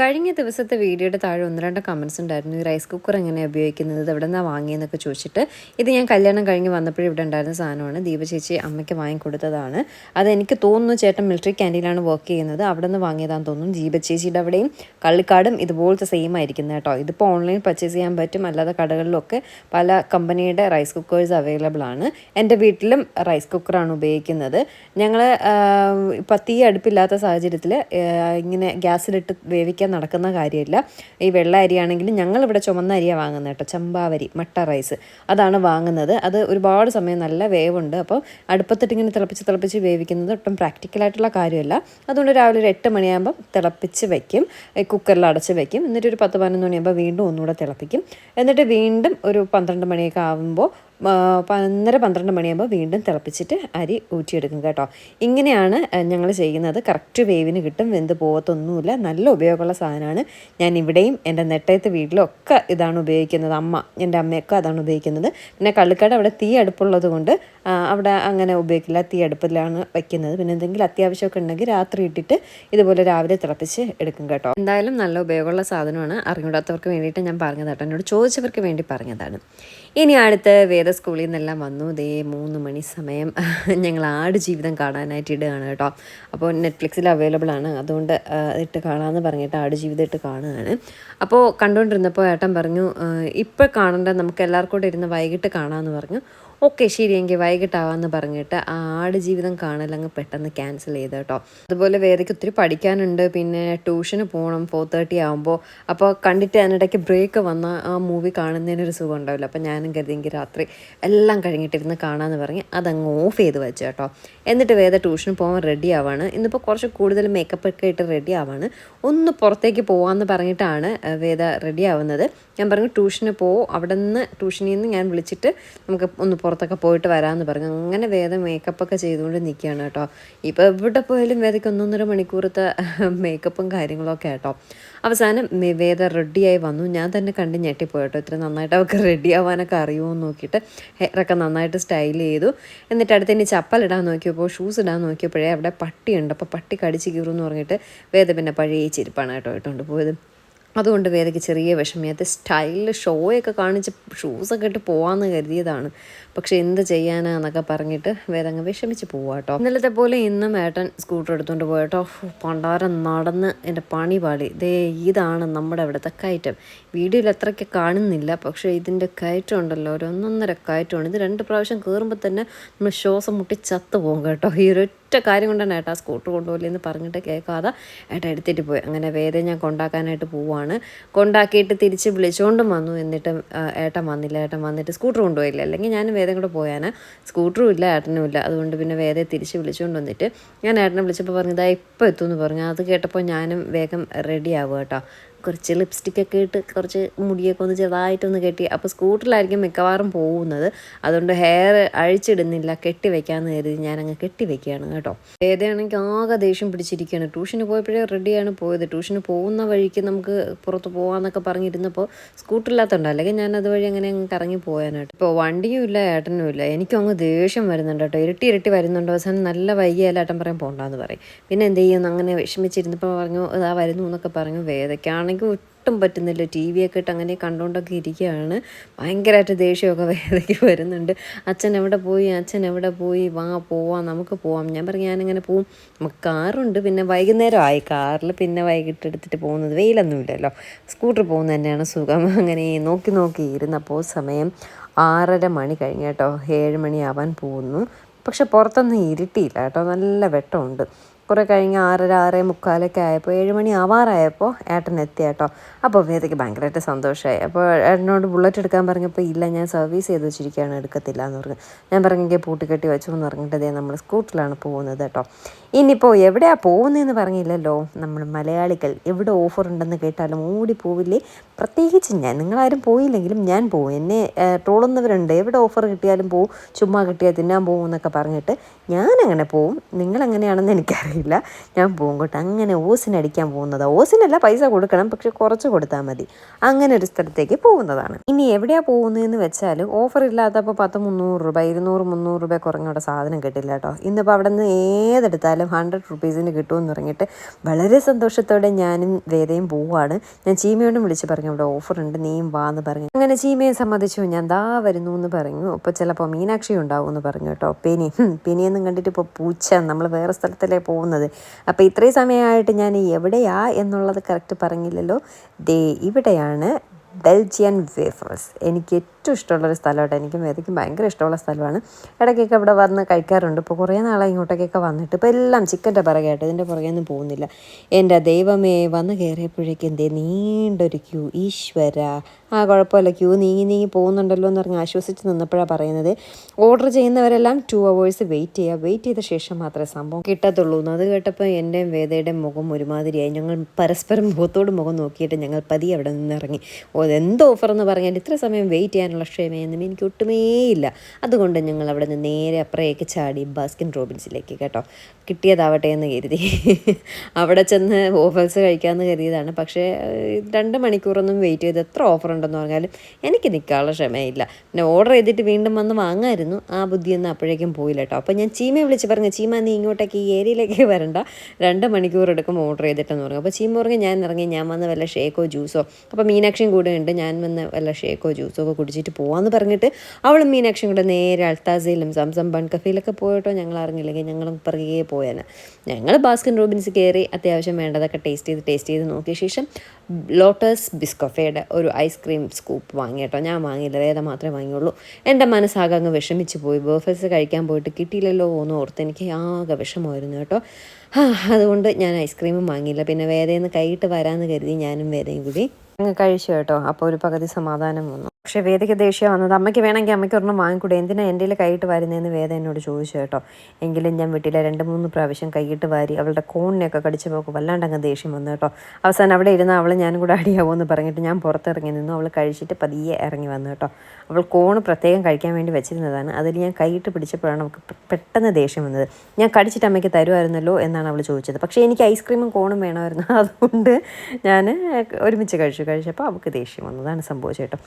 കഴിഞ്ഞ ദിവസത്തെ വീഡിയോയുടെ താഴെ ഒന്ന് രണ്ട് കമൻസ് ഉണ്ടായിരുന്നു. ഈ റൈസ് കുക്കർ എങ്ങനെ ഉപയോഗിക്കുന്നത്? ഇത് എവിടെ നിന്നാണ് വാങ്ങിയെന്നൊക്കെ ചോദിച്ചിട്ട് ഇത് ഞാൻ കല്യാണം കഴിഞ്ഞ് വന്നപ്പോഴും ഇവിടെ ഉണ്ടായിരുന്ന സാധനമാണ്. ദീപ ചേച്ചി അമ്മയ്ക്ക് വാങ്ങിക്കൊടുത്തതാണ് അത് എനിക്ക് തോന്നുന്നു ചേട്ടൻ മിലിറ്ററി ക്യാന്റീനിലാണ് വർക്ക് ചെയ്യുന്നത്. അവിടെ നിന്ന് വാങ്ങിയതാണെന്ന് തോന്നുന്നു. ദീപ ചേച്ചിയുടെ അവിടെയും കള്ളിക്കാടും ഇതുപോലത്തെ സെയിം ആയിരിക്കുന്നത് കേട്ടോ. ഇതിപ്പോൾ ഓൺലൈൻ പർച്ചേസ് ചെയ്യാൻ പറ്റും. അല്ലാതെ കടകളിലൊക്കെ പല കമ്പനിയുടെ റൈസ് കുക്കേഴ്സ് അവൈലബിൾ ആണ്. എന്റെ വീട്ടിലും റൈസ് കുക്കറാണ് ഉപയോഗിക്കുന്നത്. ഞങ്ങൾ ഇപ്പം തീ അടുപ്പില്ലാത്ത സാഹചര്യത്തിൽ ഇങ്ങനെ ഗ്യാസിലിട്ട് വേവിക്കാൻ നടക്കുന്ന കാര്യമില്ല. ഈ വെള്ള അരിയാണെങ്കിലും ഞങ്ങളിവിടെ ചുമന്ന അരിയാണ് വാങ്ങുന്നത് കേട്ടോ. ചമ്പാവരി മട്ട റൈസ് അതാണ് വാങ്ങുന്നത്. അത് ഒരുപാട് സമയം നല്ല വേവുണ്ട്. അപ്പോൾ അടുപ്പത്തിട്ട് ഇങ്ങനെ തിളപ്പിച്ച് തിളപ്പിച്ച് വേവിക്കുന്നത് ഒട്ടും പ്രാക്ടിക്കലായിട്ടുള്ള കാര്യമല്ല. അതുകൊണ്ട് രാവിലെ ഒരു എട്ട് മണിയാകുമ്പം തിളപ്പിച്ച് വയ്ക്കും കുക്കറിൽ അടച്ച് വയ്ക്കും എന്നിട്ട് ഒരു പത്ത് പതിനൊന്ന് മണിയാകുമ്പോൾ വീണ്ടും ഒന്നുകൂടെ തിളപ്പിക്കും. എന്നിട്ട് വീണ്ടും ഒരു പന്ത്രണ്ട് മണിയൊക്കെ ആകുമ്പോൾ പന്നര പന്ത്രണ്ട് മണിയാകുമ്പോൾ വീണ്ടും തിളപ്പിച്ചിട്ട് അരി ഊറ്റിയെടുക്കും കേട്ടോ. ഇങ്ങനെയാണ് ഞങ്ങൾ ചെയ്യുന്നത്. കറക്റ്റ് വേവിന് കിട്ടും വെന്ത് പോകത്തൊന്നുമില്ല. നല്ല ഉപയോഗമുള്ള സാധനമാണ്. ഞാൻ ഇവിടെയും എന്റെ നെട്ടയത്ത് വീട്ടിലൊക്കെ ഇതാണ് ഉപയോഗിക്കുന്നത്. അമ്മ എന്റെ അമ്മയൊക്കെ അതാണ് ഉപയോഗിക്കുന്നത്. പിന്നെ കള്ളിക്കാട് അവിടെ തീ അടുപ്പുള്ളത് കൊണ്ട് അവിടെ അങ്ങനെ ഉപയോഗിക്കില്ല. തീ അടുപ്പിലാണ് വയ്ക്കുന്നത് പിന്നെ എന്തെങ്കിലും അത്യാവശ്യമൊക്കെ ഉണ്ടെങ്കിൽ രാത്രി ഇട്ടിട്ട് ഇതുപോലെ രാവിലെ തിളപ്പിച്ച് എടുക്കും കേട്ടോ. എന്തായാലും നല്ല ഉപയോഗമുള്ള സാധനമാണ്. അറിഞ്ഞൂടാത്തവർക്ക് വേണ്ടിയിട്ട് ഞാൻ പറഞ്ഞതാണ്. എന്നോട് ചോദിച്ചവർക്ക് വേണ്ടി പറഞ്ഞതാണ്. ഇനി അടുത്ത് വേദ സ്കൂളിൽ നിന്നെല്ലാം വന്നു. ദേ മൂന്ന് മണി സമയം ഞങ്ങൾ ആട് ജീവിതം കാണാനായിട്ട് ഇടുകയാണ് കേട്ടോ. അപ്പോൾ നെറ്റ്ഫ്ലിക്സിൽ അവൈലബിൾ ആണ്. അതുകൊണ്ട് ഇട്ട് കാണാമെന്ന് പറഞ്ഞിട്ട് ആട് ജീവിതം ഇട്ട് കാണുകയാണ്. അപ്പോൾ കണ്ടുകൊണ്ടിരുന്നപ്പോൾ ഏട്ടൻ പറഞ്ഞു ഇപ്പോൾ കാണേണ്ട നമുക്ക് എല്ലാവർക്കും കൂടെ ഇരുന്ന് വൈകിട്ട് കാണാമെന്ന് പറഞ്ഞു. ഓക്കെ ശരി എങ്കിൽ വൈകിട്ടാവാന്ന് പറഞ്ഞിട്ട് ആ ആട് ജീവിതം കാണലങ്ങ് പെട്ടെന്ന് ക്യാൻസൽ ചെയ്ത് കേട്ടോ അതുപോലെ വേദയ്ക്ക് ഒത്തിരി പഠിക്കാനുണ്ട്. പിന്നെ ട്യൂഷന് പോകണം ഫോർ തേർട്ടി ആകുമ്പോൾ അപ്പോൾ കണ്ടിട്ട് അതിനിടയ്ക്ക് ബ്രേക്ക് വന്ന ആ മൂവി കാണുന്നതിനൊരു സുഖം ഉണ്ടാവില്ല അപ്പോൾ ഞാനും കരുതിയെങ്കിൽ രാത്രി എല്ലാം കഴിഞ്ഞിട്ടിരുന്ന് കാണാമെന്ന് പറഞ്ഞ് അതങ്ങ് ഓഫ് ചെയ്ത് വെച്ചു കേട്ടോ എന്നിട്ട് വേദ ട്യൂഷന് പോകാൻ റെഡി ആവാണ്. ഇന്നിപ്പോൾ കുറച്ച് കൂടുതൽ മേക്കപ്പ് ഒക്കെ ഇട്ട് റെഡി ആവാണ്. ഒന്ന് പുറത്തേക്ക് പോകാമെന്ന് പറഞ്ഞിട്ടാണ് വേദ റെഡി ആവുന്നത്. ഞാൻ പറഞ്ഞു ട്യൂഷന് പോകും അവിടെ നിന്ന് ട്യൂഷനിൽ നിന്ന് ഞാൻ വിളിച്ചിട്ട് നമുക്ക് ഒന്ന് പുറത്തൊക്കെ പോയിട്ട് വരാമെന്ന് പറഞ്ഞു. അങ്ങനെ വേദം മേക്കപ്പൊക്കെ ചെയ്തുകൊണ്ട് നിൽക്കുകയാണ് കേട്ടോ. ഇപ്പോൾ എവിടെ പോയാലും വേദയ്ക്ക് ഒന്നൊന്നര മണിക്കൂറത്തെ മേക്കപ്പും കാര്യങ്ങളൊക്കെ കേട്ടോ അവസാനം വേദ റെഡിയായി വന്നു. ഞാൻ തന്നെ കണ്ട് ഞെട്ടിപ്പോയി കേട്ടോ. ഇത്ര നന്നായിട്ട് അവൾക്ക് റെഡി ആവാനൊക്കെ അറിയുമോ എന്ന് നോക്കിയിട്ട് ഹെയറൊക്കെ നന്നായിട്ട് സ്റ്റൈൽ ചെയ്തു. എന്നിട്ട് അടുത്ത് ഇനി ചപ്പലിടാൻ നോക്കിയപ്പോൾ ഷൂസ് ഇടാൻ നോക്കിയപ്പോഴേ അവിടെ പട്ടിയുണ്ട്. അപ്പോൾ പട്ടി കടിച്ച് കീറുമെന്ന് പറഞ്ഞിട്ട് വേദ പിന്നെ പഴയ ചെരുപ്പാണ് കേട്ടോ ഇട്ടുകൊണ്ട് പോയത്. അതുകൊണ്ട് വേദയ്ക്ക് ചെറിയ വിഷമയത്തെ സ്റ്റൈലിൽ ഷോയൊക്കെ കാണിച്ച് ഷൂസൊക്കെ ഇട്ട് പോകാമെന്ന് കരുതിയതാണ്. പക്ഷെ എന്ത് ചെയ്യാനാന്നൊക്കെ പറഞ്ഞിട്ട് വേദ അങ്ങ് വിഷമിച്ച് പോവാട്ടോ ഇന്നലത്തെ പോലെ ഇന്നും ഏട്ടൻ സ്കൂട്ടർ എടുത്തുകൊണ്ട് പോയട്ടോ പണ്ടാരം നടന്ന് എന്റെ പണി പാളി. ദേ ഇതാണ് നമ്മുടെ അവിടുത്തെ കയറ്റം. വീഡിയോയിൽ അത്രയ്ക്ക് കാണുന്നില്ല. പക്ഷേ ഇതിന്റെ കയറ്റം ഉണ്ടല്ലോ. ഒരു ഒന്നൊന്നര കയറ്റമാണ്. ഇത് രണ്ട് പ്രാവശ്യം കയറുമ്പോൾ തന്നെ നമ്മൾ ശ്വാസം മുട്ടി ചത്തു പോകും കേട്ടോ. ഈ ഒരു ഒറ്റ കാര്യം കൊണ്ടാണ് ഏട്ടാ സ്കൂട്ടർ കൊണ്ടുപോകില്ലെന്ന് പറഞ്ഞിട്ട് കേൾക്കാതെ ഏട്ടാ എടുത്തിട്ട് പോയി. അങ്ങനെ വേദന ഞാൻ കൊണ്ടാക്കാനായിട്ട് പോവാണ്. കൊണ്ടാക്കിയിട്ട് തിരിച്ച് വിളിച്ചുകൊണ്ടും വന്നു. എന്നിട്ട് ഏട്ടൻ വന്നില്ല. ഏട്ടൻ വന്നിട്ട് സ്കൂട്ടർ കൊണ്ടുപോയില്ല. അല്ലെങ്കിൽ ഞാൻ വേദം കൂടെ പോയാനാ സ്കൂട്ടറും ഇല്ല ഏട്ടനും ഇല്ല. അതുകൊണ്ട് പിന്നെ വേദയെ തിരിച്ച് വിളിച്ചുകൊണ്ട് വന്നിട്ട് ഞാൻ ഏട്ടനെ വിളിച്ചപ്പോൾ പറഞ്ഞു ഇതാ ഇപ്പോൾ എത്തുമെന്ന് പറഞ്ഞു. അത് കേട്ടപ്പോൾ ഞാനും വേഗം റെഡി ആവുക കേട്ടോ. കുറച്ച് ലിപ്സ്റ്റിക്കൊക്കെ ഇട്ട് കുറച്ച് മുടിയൊക്കെ ഒന്ന് ചെറുതായിട്ടൊന്ന് കെട്ടി. അപ്പോൾ സ്കൂട്ടറിലായിരിക്കും മിക്കവാറും പോകുന്നത്. അതുകൊണ്ട് ഹെയർ അഴിച്ചിടുന്നില്ല കെട്ടി വെക്കാമെന്ന് കരുതി ഞാനങ്ങ് കെട്ടി വെക്കുകയാണ് കേട്ടോ. ഏതാണെങ്കിൽ ആകെ ദേഷ്യം പിടിച്ചിരിക്കുകയാണ്. ട്യൂഷന് പോയപ്പോഴേ റെഡിയാണ് പോയത്. ട്യൂഷന് പോകുന്ന വഴിക്ക് നമുക്ക് പുറത്ത് പോകാമെന്നൊക്കെ പറഞ്ഞിരുന്നപ്പോൾ സ്കൂട്ടറില്ലാത്തതുണ്ട് അല്ലെങ്കിൽ ഞാൻ അതുവഴി അങ്ങനെ അങ്ങ് കറങ്ങി പോയാനായിട്ട് ഇപ്പോൾ വണ്ടിയും ഇല്ല ഏട്ടനും ഇല്ല. എനിക്കും അങ്ങ് ദേഷ്യം വരുന്നുണ്ട് കേട്ടോ. ഇരട്ടി ഇരട്ടി വരുന്നുണ്ട്. അവസാനം നല്ല വൈകിയാൽ ഏട്ടൻ പറയാൻ പോകണ്ടെന്ന് പറയും. പിന്നെ എന്ത് ചെയ്യുന്നു? അങ്ങനെ വിഷമിച്ചിരുന്നപ്പോൾ പറഞ്ഞു ഇതാ വരുന്നു എന്നൊക്കെ പറഞ്ഞു വേദയ്ക്കാണെങ്കിൽ എനിക്ക് ഒട്ടും പറ്റുന്നില്ല. ടി വി ഒക്കെ ഇട്ട് അങ്ങനെ കണ്ടുകൊണ്ടൊക്കെ ഇരിക്കുകയാണ്. ഭയങ്കരമായിട്ട് ദേഷ്യമൊക്കെ വേദയ്ക്ക് വരുന്നുണ്ട്. അച്ഛൻ എവിടെ പോയി? അച്ഛൻ എവിടെ പോയി? വാ പോവാം നമുക്ക് പോവാം. ഞാൻ പറഞ്ഞു ഞാനിങ്ങനെ പോവും. നമുക്ക് കാറുണ്ട്. പിന്നെ വൈകുന്നേരം ആയി. കാറിൽ പിന്നെ വൈകിട്ട് എടുത്തിട്ട് പോകുന്നത് വെയിലൊന്നുമില്ലല്ലോ. സ്കൂട്ടർ പോകുന്നത് തന്നെയാണ് സുഖം. അങ്ങനെ നോക്കി നോക്കി ഇരുന്നപ്പോൾ സമയം ആറര മണി കഴിഞ്ഞ് കേട്ടോ. ഏഴ് മണിയാവാൻ പോകുന്നു. പക്ഷെ പുറത്തൊന്നും ഇരുട്ടിയില്ല കേട്ടോ. നല്ല വെട്ടമുണ്ട്. കുറേ കഴിഞ്ഞ് ആറര ആറേ മുക്കാലൊക്കെ ആയപ്പോൾ ഏഴ് മണി ആവാറായപ്പോൾ ഏട്ടൻ എത്തി കേട്ടോ. അപ്പോൾ വേദിക്ക് ഭയങ്കരമായിട്ട് സന്തോഷമായി. അപ്പോൾ ഏട്ടനോട് ബുള്ളറ്റ് എടുക്കാൻ പറഞ്ഞപ്പോൾ ഇല്ല ഞാൻ സർവീസ് ചെയ്ത് വെച്ചിരിക്കുകയാണ് എടുക്കത്തില്ല എന്ന് പറഞ്ഞു. ഞാൻ പറഞ്ഞെങ്കിൽ പൂട്ടിക്കെട്ടി വെച്ചു എന്ന് പറഞ്ഞിട്ട് അതേ നമ്മൾ സ്കൂട്ടറിലാണ് പോകുന്നത് കേട്ടോ. ഇനിയിപ്പോൾ എവിടെയാണ് പോകുന്നതെന്ന് പറഞ്ഞില്ലല്ലോ. നമ്മൾ മലയാളികൾ എവിടെ ഓഫർ ഉണ്ടെന്ന് കേട്ടാലും ഓടി പോവില്ലേ? പ്രത്യേകിച്ച് ഞാൻ നിങ്ങളാരും പോയില്ലെങ്കിലും ഞാൻ പോകും. എന്നെ ട്രോളുന്നവരുണ്ട്. എവിടെ ഓഫർ കിട്ടിയാലും പോവും. ചുമ്മാ കിട്ടിയാൽ തിന്നാൻ പോകും എന്നൊക്കെ പറഞ്ഞിട്ട് ഞാൻ അങ്ങനെ പോവും. നിങ്ങളെങ്ങനെയാണെന്ന് എനിക്കറിയില്ല. അറിയില്ല. ഞാൻ പോകും കേട്ടോ. അങ്ങനെ ഓസിനടിക്കാൻ പോകുന്നത്. ഓസിനല്ല പൈസ കൊടുക്കണം പക്ഷെ കുറച്ച് കൊടുത്താൽ മതി. അങ്ങനെ ഒരു സ്ഥലത്തേക്ക് പോകുന്നതാണ്. ഇനി എവിടെയാണ് പോകുന്നതെന്ന് വെച്ചാൽ ഓഫർ ഇല്ലാത്തപ്പോൾ പത്ത് മുന്നൂറ് രൂപ ഇരുന്നൂറ് മുന്നൂറ് രൂപ കുറഞ്ഞവിടെ സാധനം കിട്ടില്ല കേട്ടോ. ഇന്നിപ്പോൾ അവിടെ നിന്ന് ഏതെടുത്താലും ഹൺഡ്രഡ് റുപ്പീസിന് കിട്ടുമെന്ന് പറഞ്ഞിട്ട് വളരെ സന്തോഷത്തോടെ ഞാനും വേദയും പോവുകയാണ് ഞാൻ ചീമയോടും വിളിച്ച് പറഞ്ഞു അവിടെ ഓഫർ ഉണ്ട് നീയും വാ എന്ന് പറഞ്ഞു. അങ്ങനെ ചീമയെ സമ്മതിച്ചു. ഞാൻ ദാ വരുന്നു എന്ന് പറഞ്ഞു. അപ്പോൾ ചിലപ്പോൾ മീനാക്ഷി ഉണ്ടാവും എന്ന് പറഞ്ഞു കേട്ടോ. പെനി പെനിയെന്നും കണ്ടിട്ട് ഇപ്പോൾ പൂച്ച നമ്മൾ വേറെ സ്ഥലത്തല്ലേ പോകുന്നത്? അപ്പോൾ ഇത്രയും സമയമായിട്ട് ഞാൻ എവിടെയാ എന്നുള്ളത് കറക്റ്റ് പറഞ്ഞില്ലല്ലോ. ദേ ഇവിടെയാണ് ബെൽജിയൻ വേഫേഴ്സ് എനിക്ക് ഏറ്റവും ഇഷ്ടമുള്ളൊരു സ്ഥലമായിട്ട് എനിക്കും വേദിക്കും ഭയങ്കര ഇഷ്ടമുള്ള സ്ഥലമാണ്. ഇടയ്ക്കൊക്കെ ഇവിടെ വന്ന് കഴിക്കാറുണ്ട്. ഇപ്പോൾ കുറേ നാളായി ഇങ്ങോട്ടേക്കൊക്കെ വന്നിട്ട്. ഇപ്പോൾ എല്ലാം ചിക്കന്റെ പുറകെയായിട്ട്. ഇതിന്റെ പുറകെയൊന്നും പോകുന്നില്ല. എന്റെ ദൈവമേ വന്ന് കയറിയപ്പോഴേക്കും എന്തേ നീണ്ടൊരു ക്യൂ. ഈശ്വര. ആ കുഴപ്പമില്ല. ക്യൂ നീങ്ങി നീങ്ങി പോകുന്നുണ്ടല്ലോ എന്ന് പറഞ്ഞ് ആശ്വസിച്ച് നിന്നപ്പോഴാണ് പറയുന്നത്. ഓർഡർ ചെയ്യുന്നവരെല്ലാം ടു അവേഴ്സ് വെയിറ്റ് ചെയ്യുക വെയിറ്റ് ചെയ്ത ശേഷം മാത്രമേ സംഭവം കിട്ടത്തുള്ളൂ എന്ന്. അത് കേട്ടപ്പോൾ എന്റെയും വേദയുടെയും മുഖം ഒരുമാതിരിയായി. ഞങ്ങൾ പരസ്പരം മുഖത്തോട് മുഖം നോക്കിയിട്ട് ഞങ്ങൾ പതി അവിടെ നിന്ന് ഇറങ്ങി എന്ത് ഓഫർ എന്ന് പറഞ്ഞാൽ ഇത്ര സമയം വെയിറ്റ് ചെയ്യാനുള്ള ക്ഷമയൊന്നും എനിക്ക് ഒട്ടുമേ ഇല്ല അതുകൊണ്ട് ഞങ്ങൾ അവിടെ നിന്ന് നേരെ അപ്പുറേക്ക് ചാടി ബാസ്കിൻ റോബിൻസിലേക്ക് കേട്ടോ. കിട്ടിയതാവട്ടെ എന്ന് കരുതി. അവിടെ ചെന്ന് ഓഫേഴ്സ് കഴിക്കാമെന്ന് കരുതിയതാണ്. പക്ഷേ രണ്ട് മണിക്കൂറൊന്നും വെയിറ്റ് ചെയ്ത് എത്ര ഓഫർ ഉണ്ടെന്ന് പറഞ്ഞാലും എനിക്ക് നിൽക്കാനുള്ള ക്ഷമയില്ല. പിന്നെ ഓർഡർ ചെയ്തിട്ട് വീണ്ടും വന്ന് വാങ്ങായിരുന്നു. ആ ബുദ്ധിയൊന്നും അപ്പോഴേക്കും പോയില്ല കേട്ടോ. അപ്പോൾ ഞാൻ ചീമയെ വിളിച്ച് പറഞ്ഞു ചീമ നീ ഇങ്ങോട്ടേക്ക് ഈ ഏരിയയിലേക്ക് വരണ്ട. രണ്ട് മണിക്കൂർ എടുക്കും ഓർഡർ ചെയ്തിട്ടെന്ന് പറഞ്ഞു. അപ്പോൾ ചീമ പറഞ്ഞു ഞാൻ ഇറങ്ങി ഞാൻ വന്ന് വല്ല ഷേക്കോ ജ്യൂസോ. അപ്പോൾ മീനാക്ഷിയും കൂടെ ഉണ്ട്. ഞാൻ വന്ന് വല്ല ഷേക്കോ ജ്യൂസോ ഒക്കെ കുടിച്ചിട്ട് പോകാമെന്ന് പറഞ്ഞിട്ട് അവളും മീനാക്ഷിയും കൂടെ നേരെ അൾത്താസയിലും സംസം ബൺ കഫയിലൊക്കെ പോയിട്ടോ. ഞങ്ങൾ അറിഞ്ഞില്ലെങ്കിൽ ഞങ്ങളും പിറകെ പോയേനെ. ഞങ്ങൾ ബാസ്കിൻ റോബിൻസ് കയറി അത്യാവശ്യം വേണ്ടതൊക്കെ ടേസ്റ്റ് ചെയ്ത് ടേസ്റ്റ് ചെയ്ത് നോക്കിയ ശേഷം ലോട്ടസ് ബിസ്കഫയുടെ ഒരു ഐസ്ക്രീം സ്കൂപ്പ് വാങ്ങി കേട്ടോ ഞാൻ വാങ്ങിയില്ല. വേദം മാത്രമേ വാങ്ങിയുള്ളൂ. എന്റെ മനസ്സാകെ അങ്ങ് വിഷമിച്ച് പോയി. ബേഫേഴ്സ് കഴിക്കാൻ പോയിട്ട് കിട്ടിയില്ലല്ലോ എന്ന് ഓർത്ത് എനിക്ക് ആകെ വിഷമമായിരുന്നു കേട്ടോ. ആ, അതുകൊണ്ട് ഞാൻ ഐസ്ക്രീമും വാങ്ങിയില്ല. പിന്നെ വേദയിൽ നിന്ന് കൈയിട്ട് വരാമെന്ന് കരുതി ഞാനും വേദയും കൂടി അങ്ങ് കഴിച്ചു കേട്ടോ. അപ്പോൾ ഒരു പകുതി സമാധാനം വന്നു. പക്ഷേ വേദയ്ക്ക് ദേഷ്യം വന്നത് അമ്മയ്ക്ക് വേണമെങ്കിൽ അമ്മയ്ക്ക് ഒരെണ്ണം വാങ്ങിക്കൂടെ? എന്തിനാ എന്റെ കൈയിട്ട് വരുന്നതെന്ന് വേദ എന്നോട് ചോദിച്ചു കേട്ടോ. എങ്കിലും ഞാൻ വീട്ടിലെ രണ്ട് മൂന്ന് പ്രാവശ്യം കൈയിട്ട് വാരി അവളുടെ കോണിനെയൊക്കെ കടിച്ചു പോക്കും വല്ലാണ്ട് അങ്ങ് ദേഷ്യം വന്നു കേട്ടോ. അവസാനം അവിടെ ഇരുന്ന് അവൾ ഞാനും കൂടെ എന്ന് പറഞ്ഞിട്ട് ഞാൻ പുറത്തിറങ്ങി നിന്നു. അവൾ കഴിച്ചിട്ട് പതിയെ ഇറങ്ങി വന്നു കേട്ടോ. അവൾ കോണ് പ്രത്യേകം കഴിക്കാൻ വേണ്ടി വെച്ചിരുന്നതാണ്. അതിൽ ഞാൻ കൈയിട്ട് പിടിച്ചപ്പോഴാണ് അവൾക്ക് പെട്ടെന്ന് ദേഷ്യം വന്നത്. ഞാൻ കടിച്ചിട്ട് അമ്മയ്ക്ക് തരുമായിരുന്നല്ലോ എന്നാണ് അവൾ ചോദിച്ചത്. പക്ഷേ എനിക്ക് ഐസ്ക്രീമും കോണും വേണമായിരുന്നു. അതുകൊണ്ട് ഞാൻ ഒരുമിച്ച് കഴിച്ചു. കഴിച്ചപ്പോൾ അവൾക്ക് ദേഷ്യം വന്നതാണ് സംഭവിച്ചത് കേട്ടോ.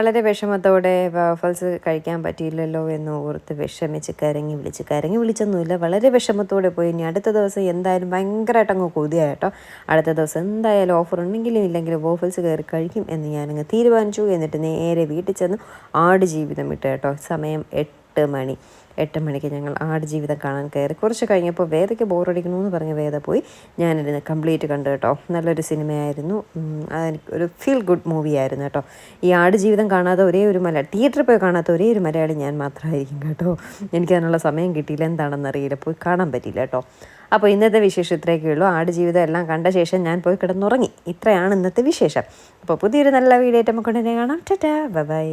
വളരെ വിഷമത്തോടെ വാഫൽസ് കഴിക്കാൻ പറ്റിയില്ലല്ലോ എന്ന് ഓർത്ത് വിഷമിച്ച് കരങ്ങി വിളിച്ച് കരങ്ങി വിളിച്ചൊന്നുമില്ല. വളരെ വിഷമത്തോടെ പോയി. ഇനി അടുത്ത ദിവസം എന്തായാലും ഭയങ്കരമായിട്ട് അങ്ങ് കൊതിയായി കേട്ടോ. അടുത്ത ദിവസം എന്തായാലും ഓഫർ ഉണ്ടെങ്കിലും ഇല്ലെങ്കിലും വോഫൽസ് കയറി കഴിക്കും എന്ന് ഞാനങ്ങ് തീരുമാനിച്ചു. എന്നിട്ട് നേരെ വീട്ടിൽ ചെന്ന് ആട് ജീവിതം ഇട്ട് കേട്ടോ. സമയം എട്ട് മണി. എട്ട് മണിക്ക് ഞങ്ങൾ ആടുജീവിതം കാണാൻ കയറി. കുറച്ച് കഴിഞ്ഞപ്പോൾ വേദയ്ക്ക് ബോറടിക്കുന്നു എന്ന് പറഞ്ഞ് വേദ പോയി. ഞാനിരുന്ന് കംപ്ലീറ്റ് കണ്ടു കേട്ടോ. നല്ലൊരു സിനിമയായിരുന്നു. ഒരു ഫീൽ ഗുഡ് മൂവി ആയിരുന്നു കേട്ടോ. ഈ ആടുജീവിതം കാണാതെ ഒരേ ഒരു മലയാളി തിയേറ്ററിൽ പോയി കാണാത്ത ഒരേ ഒരു മലയാളി ഞാൻ മാത്രമായിരിക്കും കേട്ടോ. എനിക്ക് അതിനുള്ള സമയം കിട്ടിയില്ല. എന്താണെന്ന് അറിയില്ല. പോയി കാണാൻ പറ്റിയില്ല കേട്ടോ. അപ്പോൾ ഇന്നത്തെ വിശേഷം ഇത്രയൊക്കെ ഉള്ളൂ. ആടുജീവിതം എല്ലാം കണ്ട ശേഷം ഞാൻ പോയി കിടന്നുറങ്ങി. ഇത്രയാണ് ഇന്നത്തെ വിശേഷം. അപ്പോൾ പുതിയൊരു നല്ല വീഡിയോ നമുക്ക് ഉടനെ കാണാം. ടാ ബൈ.